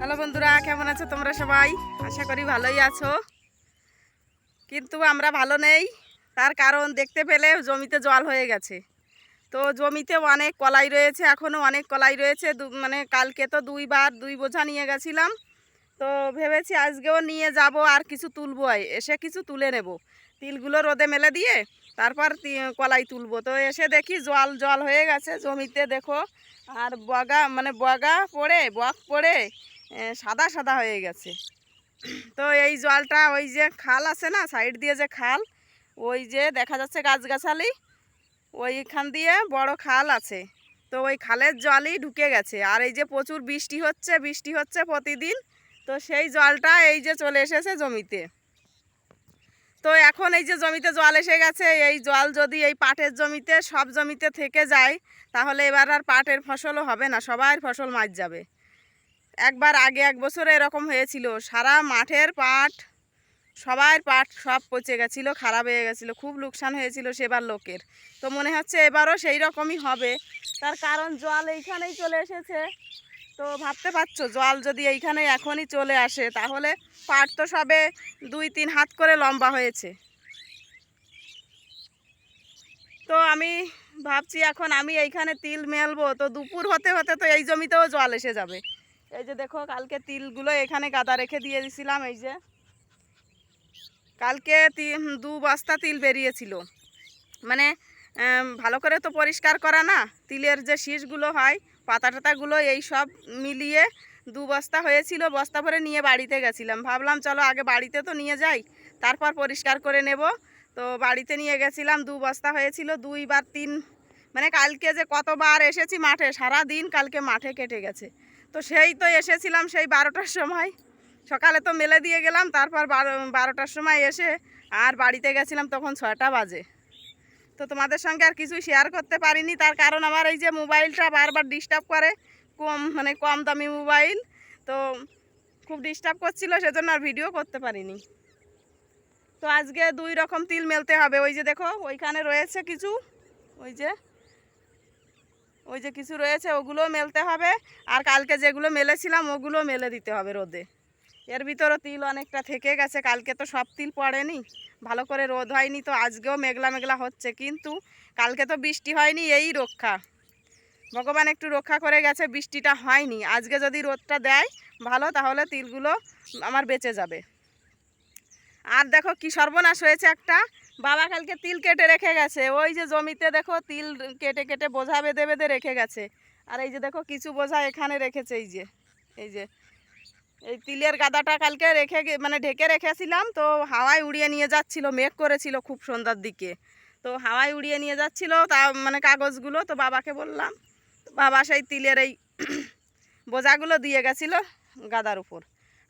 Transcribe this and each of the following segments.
Hello বন্ধুরা, কেমন আছো তোমরা সবাই? আশা করি ভালোই আছো। কিন্তু আমরা ভালো নেই, তার কারণ দেখতে পেলে জমিতে জল হয়ে গেছে। তো জমিতে অনেক কলাই রয়েছে এখনও অনেক কলাই রয়েছে। মানে কালকে তো দুইবার, দুই বোঝা নিয়ে গেছিলাম। তো ভেবেছি আজকেও নিয়ে যাব, আর কিছু তুলবো এসে কিছু তুলে নেব। তিলগুলো রোদে মেলে দিয়ে, তারপর কলাই তুলবো। তো এসে দেখি জল জল হয়ে গেছে জমিতে, দেখো। আর বগা মানে বগা পড়ে, বক পড়ে। সাদা সাদা হয়ে গেছে। তো এই জলটা ওই যে খাল আছে না, সাইড দিয়ে যে খাল, ওই যে দেখা যাচ্ছে গাছগাছালি, ওইখান দিয়ে বড় খাল আছে। তো ওই খালের জলই ঢুকে গেছে। আর এই যে প্রচুর বৃষ্টি হচ্ছে বৃষ্টি হচ্ছে প্রতিদিন, তো সেই জলটা এই যে চলে এসেছে জমিতে। তো এখন এই যে জমিতে জল এসে গেছে, এই জল যদি এই পাটের জমিতে, সব জমিতে থেকে যায়, তাহলে এবার আর পাটের ফসলও হবে না সবার ফসল মার যাবে। একবার আগে এক বছরে এরকম হয়েছিল। সারা মাঠের পাট, সবার পাট সব পচে গেছিল, খারাপ হয়ে গেছিল, খুব লোকসান হয়েছিল সেবার লোকের। তো মনে হচ্ছে এবারও সেই রকমই হবে। তার কারণ জল এইখানেই চলে এসেছে। তো ভাবতে পারছ, জল যদি এইখানে এখনই চলে আসে, তাহলে পাট তো সবে দুই তিন হাত করে লম্বা হয়েছে। তো আমি ভাবছি এখন আমি এইখানে তিল মেলবো, তো দুপুর হতে হতে তো এই জমিতেও জল এসে যাবে। এই যে দেখো, কালকে তিলগুলো এখানে গাদা রেখে দিয়ে দিছিলাম, এই যে। কালকে দু বস্তা তিল বেরিয়েছিল। মানে ভালো করে তো পরিষ্কার করা না, তিলের যে শীষগুলো হয়, পাতা টাতাগুলো, এই সব মিলিয়ে দু বস্তা হয়েছিল, বস্তা ভরে নিয়ে বাড়িতে গেছিলাম। ভাবলাম, চলো আগে বাড়িতে তো নিয়ে যাই, তারপর পরিষ্কার করে নেব। তো বাড়িতে নিয়ে গেছিলাম, দু বস্তা হয়েছিল দুইবার তিন মানে কালকে যে কতবার এসেছি মাঠে সারা দিন কালকে মাঠে কেটে গেছে। তো সেই তো এসেছিলাম সেই বারোটার সময়। সকালে তো মেলে দিয়ে গেলাম, তারপর বারো, বারোটার সময় এসে আর বাড়িতে গেছিলাম তখন ছয়টা বাজে। তো তোমাদের সঙ্গে আর কিছুই শেয়ার করতে পারিনি, তার কারণ আমার এই যে মোবাইলটা বারবার ডিস্টার্ব করে, কম মানে কম দামি মোবাইল, তো খুব ডিস্টার্ব করছিল, সেজন্য আর ভিডিও করতে পারিনি। তো আজকে দুই রকম তিল মেলতে হবে, ওই যে দেখো, ওইখানে রয়েছে কিছু, ওই যে ওই যে কিছু রয়েছে ওগুলো মেলতে হবে। আর কালকে যেগুলো মেলেছিলাম ওগুলো মেলে দিতে হবে রোদে। এর ভিতরও তিল অনেকটা থেকে গেছে, কালকে তো সব তিল পড়েনি। ভালো করে রোদ হয়নি তো, আজকেও মেঘলা মেঘলা হচ্ছে, কিন্তু কালকে তো বৃষ্টি হয়নি, এই রক্ষা। ভগবান একটু রক্ষা করে গেছে, বৃষ্টিটা হয়নি। আজকে যদি রোদটা দেয় ভালো, তাহলে তিলগুলো আমার বেঁচে যাবে। আর দেখো কি সর্বনাশ হয়েছে একটা। বাবা কালকে তিল কেটে রেখে গেছে। ওই যে জমিতে দেখো তিল কেটে কেটে বোঝা বেঁধে বেঁধে রেখে গেছে। আর এই যে দেখো কিছু বোঝা এখানে রেখেছে এই যে এই যে। এই তিলের গাদাটা কালকে রেখে মানে ঢেকে রেখেছিলাম, তো হাওয়ায় উড়িয়ে নিয়ে যাচ্ছিল, মেঘ করেছিল খুব সন্ধ্যার দিকে। তো হাওয়ায় উড়িয়ে নিয়ে যাচ্ছিল, তা মানে কাগজগুলো, তো বাবাকে বললাম, বাবা সেই তিলের এই বোঝাগুলো দিয়ে গেছিল গাদার উপর।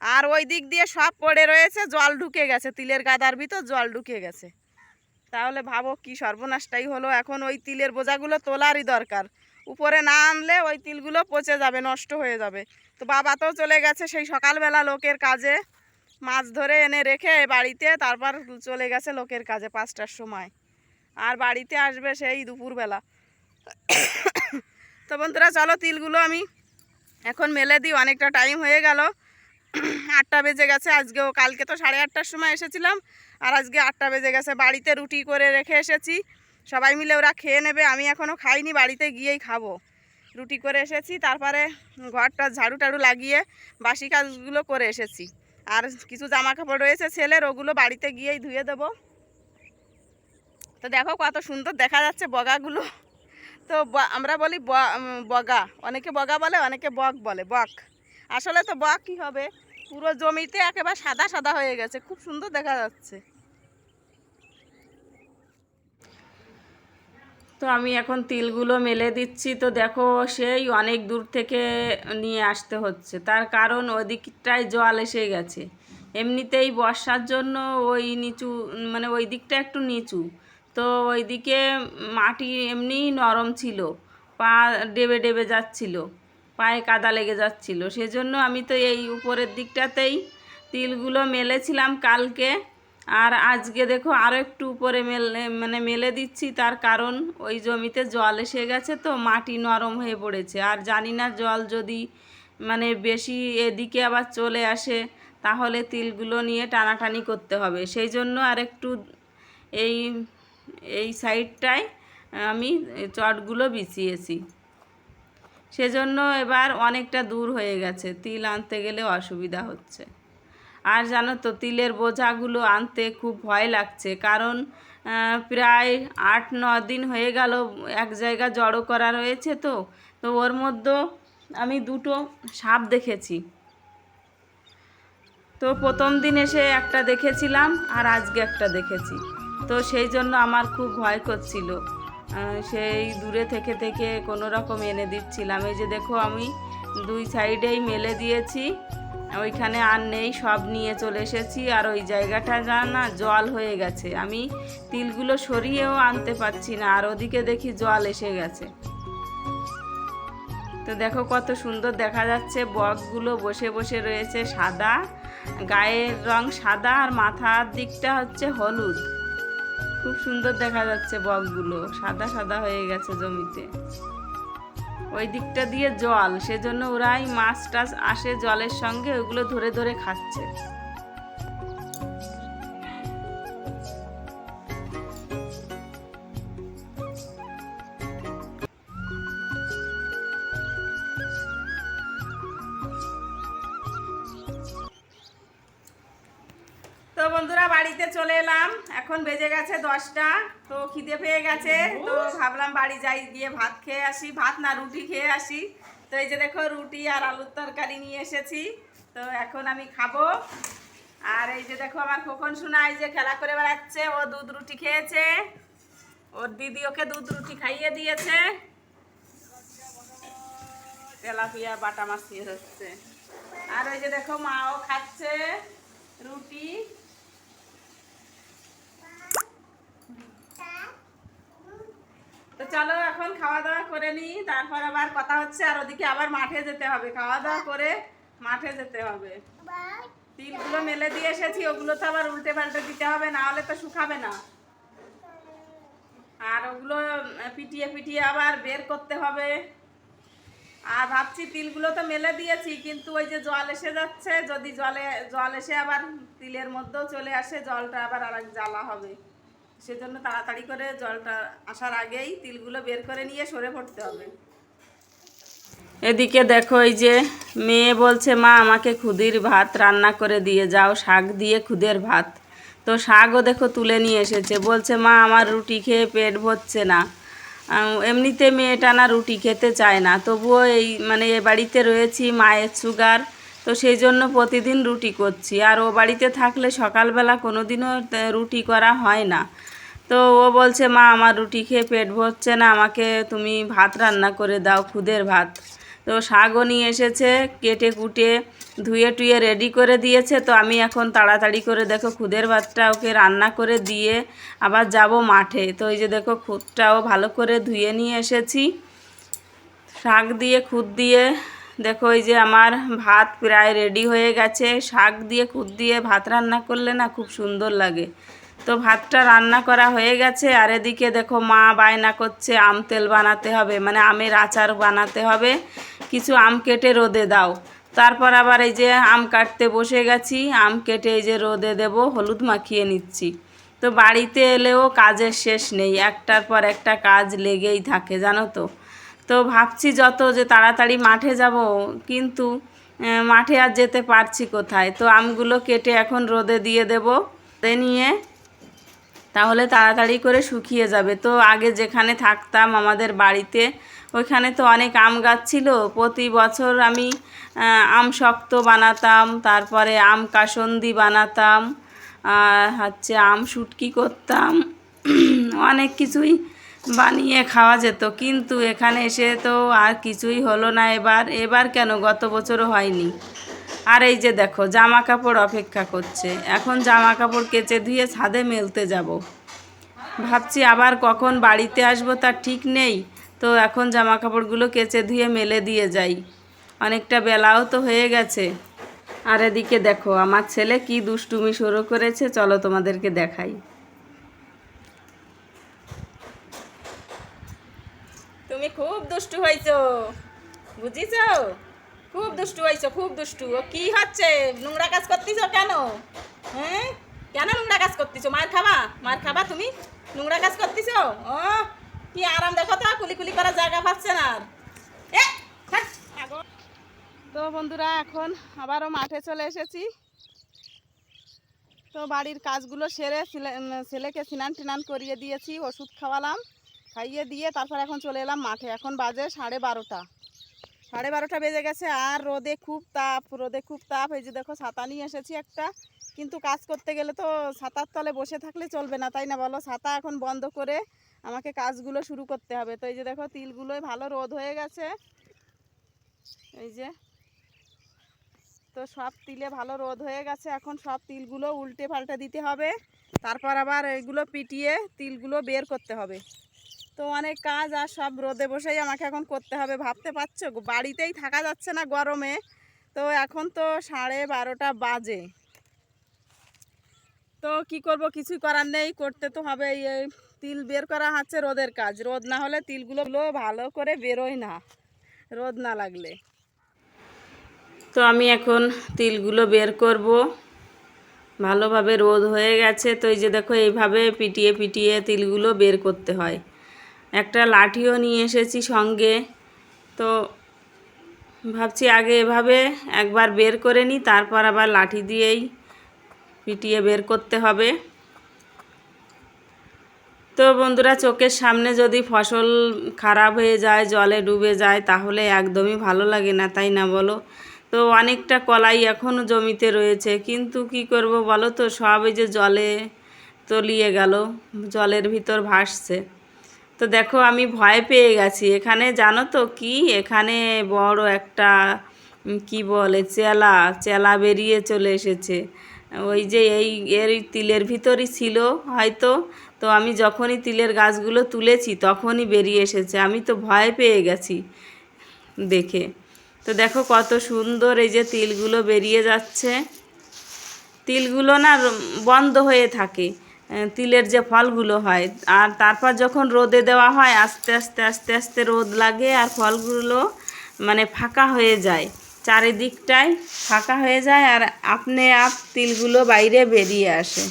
আর ওই দিক দিয়ে সব পড়ে রয়েছে, জল ঢুকে গেছে, তিলের গাদার ভিতর জল ঢুকে গেছে। তাহলে ভাবো কি সর্বনাশটাই হলো। এখন ওই তিলের বোঝাগুলো তোলারই দরকার। উপরে না আনলে ওই তিলগুলো পচে যাবে, নষ্ট হয়ে যাবে। তো বাবা তো চলে গেছে সেই সকালবেলা লোকের কাজে। মাছ ধরে এনে রেখে বাড়িতে, তারপর চলে গেছে লোকের কাজে পাঁচটার সময়। আর বাড়িতে আসবে সেই দুপুরবেলা। তো বন্ধুরা, চলো তিলগুলো আমি এখন মেলে দিই। অনেকটা টাইম হয়ে গেল। আটটা বেজে গেছে। আজকেও কালকে তো সাড়ে আটটার সময় এসেছিলাম। আর আজকে আটটা বেজে গেছে, বাড়িতে রুটি করে রেখে এসেছি। সবাই মিলে ওরা খেয়ে নেবে, আমি এখনও খাইনি, বাড়িতে গিয়েই খাব। রুটি করে এসেছি, তারপরে ঘরটা ঝাড়ু টাড়ু লাগিয়ে বাসি কাজগুলো করে এসেছি। আর কিছু জামা কাপড় রয়েছে ছেলের, ওগুলো বাড়িতে গিয়েই ধুয়ে দেবো। তো দেখো কত সুন্দর দেখা যাচ্ছে বগাগুলো। তো আমরা বলি বগা। অনেকে বগা বলে, অনেকে বক বলে, বক। আসলে তো বক কী হবে। পুরো জমিতে একেবারে সাদা সাদা হয়ে গেছে, খুব সুন্দর দেখা যাচ্ছে। তো আমি এখন তিলগুলো মেলে দিচ্ছি। তো দেখো সেই অনেক দূর থেকে নিয়ে আসতে হচ্ছে। তার কারণ ওদিকটায় জল এসে গেছে। এমনিতেই বর্ষার জন্য ওই নিচু মানে ওই দিকটা একটু নিচু। তো ওইদিকে মাটি এমনিই নরম ছিল। পা ডেবে ডেবে যাচ্ছিল। পায়ে কাদা লেগে যাচ্ছিল। সেজন্য আমি তো এই উপরের দিকটাতেই তিলগুলো মেলেছিলাম কালকে। আর আজকে দেখো আরও একটু উপরে মেলে মানে মেলে দিচ্ছি তার কারণ ওই জমিতে জল এসে গেছে তো, মাটি নরম হয়ে পড়েছে। আর জানি না জল যদি মানে বেশি এদিকে আবার চলে আসে, তাহলে তিলগুলো নিয়ে টানাটানি করতে হবে। সেই জন্য আর একটু এই এই সাইডটায় আমি চটগুলো বিছিয়েছি। সেজন্য এবার অনেকটা দূর হয়ে গেছে। তিল আনতে গেলে অসুবিধা হচ্ছে। আর জানো তো, তিলের বোঝাগুলো আনতে খুব ভয় লাগছে। কারণ প্রায় আট, ন দিন হয়ে গেল এক জায়গা জড়ো করা রয়েছে তো। তো ওর মধ্যে আমি দুটো সাপ দেখেছি। তো প্রথম দিন এসে একটা দেখেছিলাম আর আজকে একটা দেখেছি। তো সেই জন্য আমার খুব ভয় করছিল। সেই দূরে থেকে থেকে কোনো রকম এনে দিচ্ছিলাম। এই যে দেখো আমি দুই সাইডেই মেলে দিয়েছি। ওইখানে আর নেই, সব নিয়ে চলে এসেছি আর ওই জায়গাটা যা না জল হয়ে গেছে। আমি তিলগুলো সরিয়েও আনতে পারছি না, আর ওদিকে দেখি জল এসে গেছে। তো দেখো কত সুন্দর দেখা যাচ্ছে, বকগুলো বসে বসে রয়েছে সাদা, গায়ের রং সাদা আর মাথার দিকটা হচ্ছে হলুদ। খুব সুন্দর দেখা যাচ্ছে বকগুলো, সাদা সাদা হয়ে গেছে জমিতে। ওই দিকটা দিয়ে জল, সেজন্য ওরাই মাছ টাছ আসে জলের সঙ্গে, ওগুলো ধরে ধরে খাচ্ছে। তো বন্ধুরা, বাড়িতে চলে এলাম। এখন বেজে গেছে দশটা তো খিদে পেয়ে গেছে তো ভাবলাম বাড়ি যাই গিয়ে ভাত খেয়ে আসি ভাত না রুটি খেয়ে আসি। তো এই যে দেখো রুটি আর আলুর তরকারি নিয়ে এসেছি তো এখন আমি খাব। আর এই যে দেখো আমার খোকন শোনা এই যে খেলা করে বেড়াচ্ছে ও দুধ রুটি খেয়েছে। ওর দিদি ওকে দুধ রুটি খাইয়ে দিয়েছে। তেলাপিয়া বাটা মাছ হচ্ছে আর ওই যে দেখো মাও খাচ্ছে রুটি। তো চলো এখন খাওয়া দাওয়া করে নিই, তারপর আবার কথা হচ্ছে, আর ওদিকে আবার মাঠে যেতে হবে। খাওয়া দাওয়া করে মাঠে যেতে হবে। তিলগুলো মেলে দিয়ে এসেছি, ওগুলো তো আবার উল্টে পাল্টে দিতে হবে, না হলে তো শুকাবে না। আর ওগুলো পিটিয়ে পিটিয়ে আবার বের করতে হবে। আর ভাবছি তিলগুলো তো মেলে দিয়েছি, কিন্তু ওই যে জল এসে যাচ্ছে, যদি জলে, জল এসে আবার তিলের মধ্যেও চলে আসে, জলটা আবার আর জ্বালা হবে। সেজন্য তাড়াতাড়ি করে জলটা আসার আগেই তিলগুলো বের করে নিয়ে সরে পড়তে হবে। এদিকে দেখো এই যে মেয়ে বলছে, মা, আমাকে খুদির ভাত রান্না করে দিয়ে যাও, শাক দিয়ে খুদের ভাত। তো শাকও দেখো তুলে নিয়ে এসেছে। বলছে, মা, আমার রুটি খেয়ে পেট ভরছে না। এমনিতে মেয়েটা না রুটি খেতে চায় না। তবুও এই মানে এ বাড়িতে রয়েছি, মায়ের সুগার, তো সেই জন্য প্রতিদিন রুটি করছি। আর ও বাড়িতে থাকলে সকালবেলা কোনো দিনও রুটি করা হয় না। তো ও বলছে, মা, আমার রুটি খেয়ে পেট ভরছে না, আমাকে তুমি ভাত রান্না করে দাও, খুদের ভাত। তো শাকও নিয়ে এসেছে, কেটে কুটে ধুয়ে টুয়ে রেডি করে দিয়েছে। তো আমি এখন তাড়াতাড়ি করে দেখো খুদের ভাতটা ওকে রান্না করে দিয়ে আবার যাব মাঠে। তো এই যে দেখো খুদটাও ভালো করে ধুয়ে নিয়ে এসেছি। শাক দিয়ে, খুদ দিয়ে দেখো এই যে আমার ভাত প্রায় রেডি হয়ে গেছে। শাক দিয়ে, খুদ দিয়ে ভাত রান্না করলে না খুব সুন্দর লাগে। তো ভাতটা রান্না করা হয়ে গেছে, আর এদিকে দেখো মা বায়না করছে, আম তেল বানাতে হবে মানে আমের আচার বানাতে হবে, কিছু আম কেটে রোদে দাও। তারপর আবার এই যে আম কাটতে বসে গেছি, আম কেটে এই যে রোদে দেব, হলুদ মাখিয়ে নিচ্ছি। তো বাড়িতে এলেও কাজের শেষ নেই, একটার পর একটা কাজ লেগেই থাকে, জানো তো। তো ভাবছি যত যে তাড়াতাড়ি মাঠে যাব, কিন্তু মাঠে আর যেতে পারছি কোথায়? তো আমগুলো কেটে এখন রোদে দিয়ে দেব নিয়ে তাহলে তাড়াতাড়ি করে শুকিয়ে যাবে। তো আগে যেখানে থাকতাম আমাদের বাড়িতে, ওইখানে তো অনেক আম গাছ ছিল। প্রতি বছর আমি আম শক্ত বানাতাম, তারপরে আম কাসন্দি বানাতাম, আর হচ্ছে আম শুটকি করতাম। অনেক কিছুই বানিয়ে খাওয়া যেত। কিন্তু এখানে এসে তো আর কিছুই হলো না এবার। এবার কেন? গত বছরও হয়নি। আর এই যে দেখো জামা কাপড় অপেক্ষা করছে। এখন জামা কাপড় কেচে ধুয়ে ছাদে মেলতে যাব। ভাবছি আবার কখন বাড়িতে আসব তার ঠিক নেই, তো এখন জামা কাপড়গুলো কেচে ধুয়ে মেলে দিয়ে যাই। অনেকটা বেলাও তো হয়ে গেছে। আর এদিকে দেখো, আমার ছেলে কি দুষ্টুমি শুরু করেছে, চলো তোমাদেরকে দেখাই। তুমি খুব দুষ্টু হয়েছো, বুঝিছো? খুব দুষ্টু হয়েছে খুব দুষ্টু। ও কি হচ্ছে? নোংরা কাজ করতেছো কেন? হ্যাঁ? কেন নোংরা কাজ করতেছো? মার খাবা? মার খাবা তুমি? নোংরা কাজ করতেছো? ও কি আরাম দেখো তো কুলি কুলি করার জায়গা পাচ্ছে না এ, তো বন্ধুরা এখন আবারও মাঠে চলে এসেছি। তো বাড়ির কাজগুলো সেরে ছেলে- ছেলেকে স্নান টিনান করিয়ে দিয়েছি ওষুধ খাওয়ালাম খাইয়ে দিয়ে তারপর এখন চলে এলাম মাঠে। এখন বাজে সাড়ে বারোটা। সাড়ে বারোটা বেজে গেছে আর রোদে খুব তাপ, রোদে খুব তাপ। এই যে দেখো, ছাতা নিয়ে এসেছি একটা। কিন্তু কাজ করতে গেলে তো ছাতার তলে বসে থাকলে চলবে না, তাই না বলো? ছাতা এখন বন্ধ করে আমাকে কাজগুলো শুরু করতে হবে। তো এই যে দেখো তিলগুলোই ভালো রোদ হয়ে গেছে। এই যে, তো সব তিলে ভালো রোদ হয়ে গেছে। এখন সব তিলগুলো উল্টে পাল্টে দিতে হবে। তারপর আবার এগুলো পিটিয়ে তিলগুলো বের করতে হবে। তো অনেক কাজ আর সব রোদে বসেই আমাকে এখন করতে হবে। ভাবতে পারছ? বাড়িতেই থাকা যাচ্ছে না গরমে। তো এখন তো সাড়ে বারোটা বাজে। তো কি করব? কিছুই করার নেই। করতে তো হবে এই তিল বের করা হচ্ছে রোদের কাজ। রোদ না হলে তিলগুলো ভালো করে বেরোয় না, রোদ না লাগলে। তো আমি এখন তিলগুলো বের করব। ভালোভাবে রোদ হয়ে গেছে। তো এই যে দেখো, এইভাবে পিটিয়ে পিটিয়ে তিলগুলো বের করতে হয়। একটা লাঠিও নিয়ে এসেছি সঙ্গে। তো ভাবছি আগে এভাবে একবার বের করে নিই, তারপর আবার লাঠি দিয়েই পিটিয়ে বের করতে হবে। তো বন্ধুরা, চোখের সামনে যদি ফসল খারাপ হয়ে যায়, জলে ডুবে যায়, তাহলে একদমই ভালো লাগে না, তাই না বলো? তো অনেকটা কলাই এখনও জমিতে রয়েছে, কিন্তু কি করব বলো তো? সব যে জলে তলিয়ে গেল, জলের ভিতর ভাসছে। তো দেখো আমি ভয় পেয়ে গেছি। এখানে জানো তো কি? এখানে বড় একটা কি বলে, চেলা চেলা বেরিয়ে চলে এসেছে। ওই যে এই এর তিলের ভিতরই ছিল হয়তো। তো আমি যখনই তিলের গাছগুলো তুলেছি তখনই বেরিয়ে এসেছে। আমি তো ভয় পেয়ে গেছি দেখে। তো দেখো কত সুন্দর এই যে তিলগুলো বেরিয়ে যাচ্ছে। তিলগুলো না বন্ধ হয়ে থাকে। তিলের যে ফলগুলো হয়। আর তারপর যখন রোদে দেওয়া হয়, আস্তে আস্তে আস্তে আস্তে রোদ লাগে আর ফলগুলো মানে ফাঁকা হয়ে যায়। চারিদিকটায় ফাঁকা হয়ে যায় আর আপনি আপ তিলগুলো বাইরে বেরিয়ে আসে।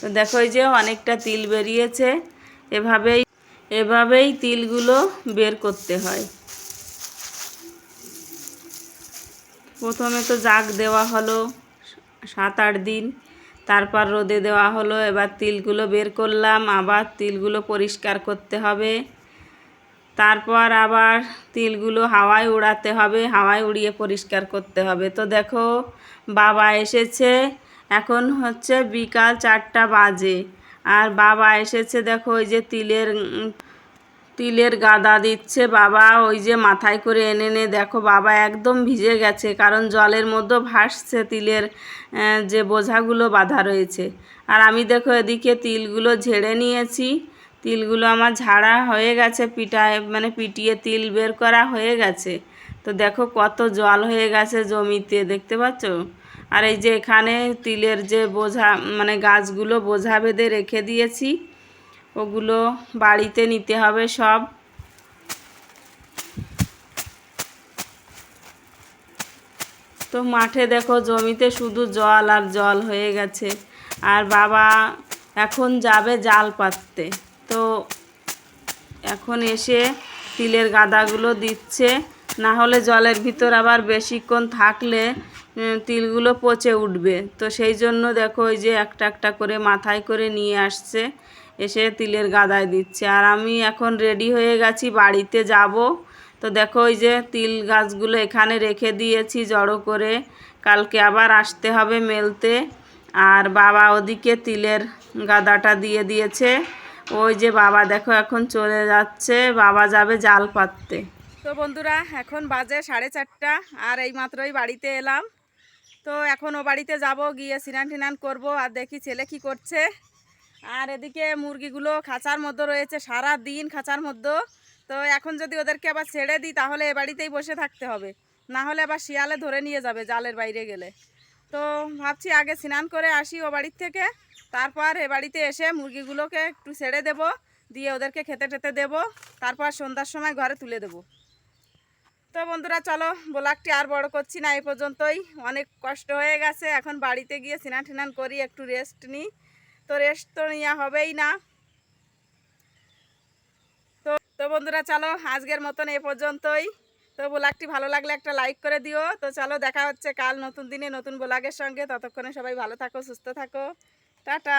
তো দেখো এই যে অনেকটা তিল বেরিয়েছে। এভাবেই এভাবেই তিলগুলো বের করতে হয়। প্রথমে তো জাগ দেওয়া হলো সাত, আট দিন। তারপর রোদে দেওয়া হলো, এবার তিলগুলো বের করলাম, আবার তিলগুলো পরিষ্কার করতে হবে। তারপর আবার তিলগুলো হাওয়ায় উড়াতে হবে, হাওয়ায় উড়িয়ে পরিষ্কার করতে হবে। তো দেখো, বাবা এসেছে, এখন হচ্ছে বিকাল চারটা বাজে। আর বাবা এসেছে, দেখো, ওই যে তিলের তিলের গাদা দিচ্ছে বাবা, ওই যে মাথায় করে এনে এনে দেখো বাবা একদম ভিজে গেছে, কারণ জলের মধ্যে ভাসছে তিলের যে বোঝাগুলো বাঁধা রয়েছে। আর আমি দেখো এদিকে তিলগুলো ঝেড়ে নিয়েছি, তিলগুলো আমার ঝাড়া হয়ে গেছে, পিটায় মানে পিটিয়ে তিল বের করা হয়ে গেছে। তো দেখো কত জল হয়ে গেছে জমিতে, দেখতে পাচ্ছ? আর এই যে এখানে তিলের যে বোঝা মানে গাছগুলো বোঝা বেঁধে রেখে দিয়েছি ওগুলো বাড়িতে নিতে হবে সব। তো মাঠে দেখো জমিতে শুধু জল আর জল হয়ে গেছে। আর বাবা এখন যাবে জাল পাততে। তো এখন এসে তিলের গাদাগুলো দিচ্ছে। না হলে জলের ভিতর আবার বেশিক্ষণ থাকলে তিলগুলো পচে উঠবে। তো সেই জন্য দেখো ওই যে একটা একটা করে মাথায় করে নিয়ে আসছে। এসে তিলের গাদায় দিচ্ছে। আর আমি এখন রেডি হয়ে গেছি, বাড়িতে যাব। তো দেখো ওই যে তিল গাছগুলো এখানে রেখে দিয়েছি জড়ো করে। কালকে আবার আসতে হবে মেলতে। আর বাবা ওদিকে তিলের গাদাটা দিয়ে দিয়েছে। ওই যে বাবা দেখো এখন চলে যাচ্ছে, বাবা যাবে জাল পাততে। তো বন্ধুরা, এখন বাজে সাড়ে চারটা, আর এই মাত্রই বাড়িতে এলাম। তো এখন ও বাড়িতে যাব, গিয়ে স্নান টিনান করব, আর দেখি ছেলে কি করছে। আর এদিকে মুরগিগুলো খাঁচার মধ্যে রয়েছে, সারা দিন খাঁচার মধ্যে। তো এখন যদি ওদেরকে আবার ছেড়ে দিই, তাহলে এ বাড়িতেই বসে থাকতে হবে। না হলে আবার শিয়ালে ধরে নিয়ে যাবে জালের বাইরে গেলে। তো ভাবছি আগে স্নান করে আসি ও বাড়ির থেকে। তারপর এ বাড়িতে এসে মুরগিগুলোকে একটু ছেড়ে দেব, দিয়ে ওদেরকে খেতে টেতে দেবো। তারপর সন্ধ্যার সময় ঘরে তুলে দেবো। তো বন্ধুরা, চলো ব্লগটি আর বড় করছি না, এই পর্যন্তই। অনেক কষ্ট হয়ে গেছে, এখন বাড়িতে গিয়ে স্নান টিনান করি, একটু রেস্ট নিই। তো রেস্ট তো নেওয়া হবেই না। তো তো বন্ধুরা চলো, আজকের মতন এ পর্যন্তই। তো ব্লগটি ভালো লাগলে একটা লাইক করে দিও। তো চলো, দেখা হচ্ছে কাল নতুন দিনে নতুন ব্লগের সঙ্গে। ততক্ষণে সবাই ভালো থাকো, সুস্থ থাকো। টাটা।